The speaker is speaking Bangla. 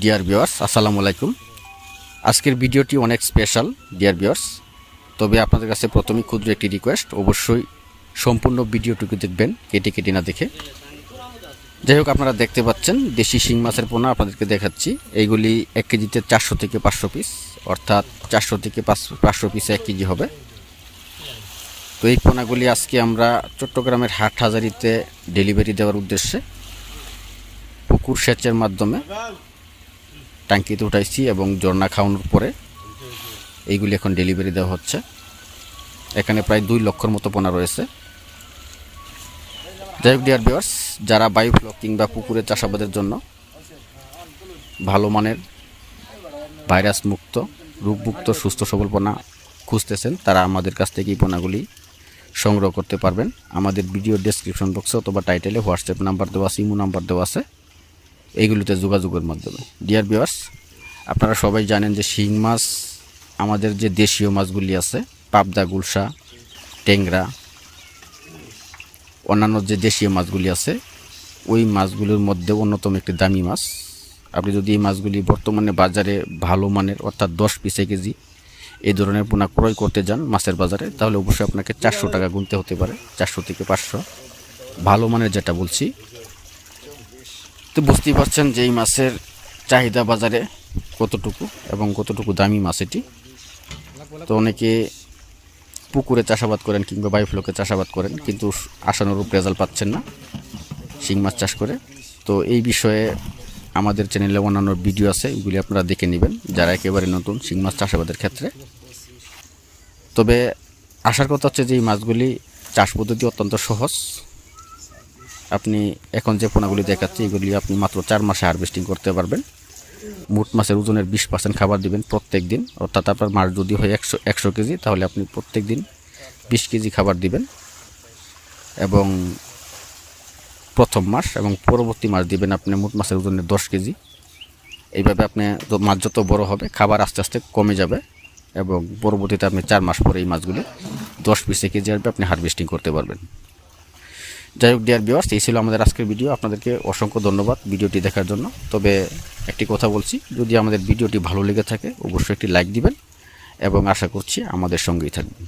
ডিয়ার ভিওয়ার্স আসসালামু আলাইকুম। আজকের ভিডিওটি অনেক স্পেশাল ডিয়ার ভিওয়ার্স তবে আপনাদের কাছে প্রথমেই ক্ষুদ্র একটি রিকোয়েস্ট অবশ্যই সম্পূর্ণ ভিডিওটুকু দেখবেন, কেটে কেটে না দেখে। যাই হোক, আপনারা দেখতে পাচ্ছেন, দেশি শিং মাছের পোনা আপনাদেরকে দেখাচ্ছি। এইগুলি এক কেজিতে চারশো থেকে পাঁচশো পিস অর্থাৎ চারশো থেকে পাঁচশো পিসে এক কেজি হবে। তো এই পোনাগুলি আজকে আমরা চট্টগ্রামের হাট হাজারিতে ডেলিভারি দেওয়ার উদ্দেশ্যে পুকুর সেচের মাধ্যমে ট্যাঙ্কিতে উঠাইছি এবং ঝর্ণা খাওয়ানোর পরে এইগুলি এখন ডেলিভারি দেওয়া হচ্ছে। এখানে প্রায় দুই লক্ষর মতো পোনা রয়েছে। যাই হোক ডিয়ার বিয়ার্স যারা বায়ুফ্লক কিংবা পুকুরে চাষাবাদের জন্য ভালো মানের ভাইরাস মুক্ত, রোগমুক্ত, সুস্থ সবল পোনা খুঁজতেছেন, তারা আমাদের কাছ থেকে এই পোনাগুলি সংগ্রহ করতে পারবেন। আমাদের ভিডিও ডেসক্রিপশন বক্সে অথবা টাইটেলে হোয়াটসঅ্যাপ নাম্বার দেওয়া আছে, ইমো নাম্বার দেওয়া আছে। এইগুলিতে যোগাযোগের মাধ্যমে। ডিয়ার বিয়ার্স আপনারা সবাই জানেন যে শিং মাছ আমাদের যে দেশীয় মাছগুলি আছে, পাবদা, গুলশা টেংরা অন্যান্য যে দেশীয় মাছগুলি আছে, ওই মাছগুলির মধ্যে অন্যতম একটি দামি মাছ। আপনি যদি এই মাছগুলি বর্তমানে বাজারে ভালো মানের, অর্থাৎ দশ পিসে কেজি, এই ধরনের পোনা ক্রয় করতে যান মাছের বাজারে, তাহলে অবশ্যই আপনাকে চারশো টাকা গুনতে হতে পারে, চারশো থেকে পাঁচশো। ভালো মানের যেটা বলছি তো বুঝতেই পারছেন যে এই মাছের চাহিদা বাজারে কতটুকু এবং কতটুকু দামি মাছ এটি। তো অনেকে পুকুরে চাষাবাদ করেন কিংবা বায়ুফ্লোকে চাষাবাদ করেন, কিন্তু আশানুরূপ রেজাল্ট পাচ্ছেন না শিং মাছ চাষ করে। তো এই বিষয়ে আমাদের চ্যানেলে অন্যান্য ভিডিও আছে এগুলি আপনারা দেখে নেবেন, যারা একেবারে নতুন শিং মাছ চাষাবাদের ক্ষেত্রে। তবে আসার কথা হচ্ছে যে এই মাছগুলি চাষ পদ্ধতি অত্যন্ত সহজ আপনি এখন যে পোনাগুলি দেখাচ্ছি, এগুলি আপনি মাত্র চার মাসে হারভেস্টিং করতে পারবেন। মোট মাছের ওজনের বিশ পার্সেন্ট খাবার দিবেন প্রত্যেক দিন। অর্থাৎ আপনার মাছ যদি হয় একশো একশো কেজি, তাহলে আপনি প্রত্যেক দিন বিশ কেজি খাবার দিবেন। এবং প্রথম মাস এবং পরবর্তী মাস দিবেন আপনি মোট মাছের ওজনের দশ কেজি। এইভাবে আপনি মাছ যত বড় হবে, খাবার আস্তে আস্তে কমে যাবে এবং পরবর্তীতে আপনি চার মাস পরে এই মাছগুলি দশ পিসে কেজি আসবে আপনি হারভেস্টিং করতে পারবেন। যাই হোক ডিয়ার ভিওয়ার্স এই ছিল আমাদের আজকের ভিডিও আপনাদেরকে অসংখ্য ধন্যবাদ ভিডিওটি দেখার জন্য। তবে একটি কথা বলছি, যদি আমাদের ভিডিওটি ভালো লেগে থাকে, অবশ্যই একটি লাইক দিবেন এবং আশা করছি আমাদের সঙ্গেই থাকবেন।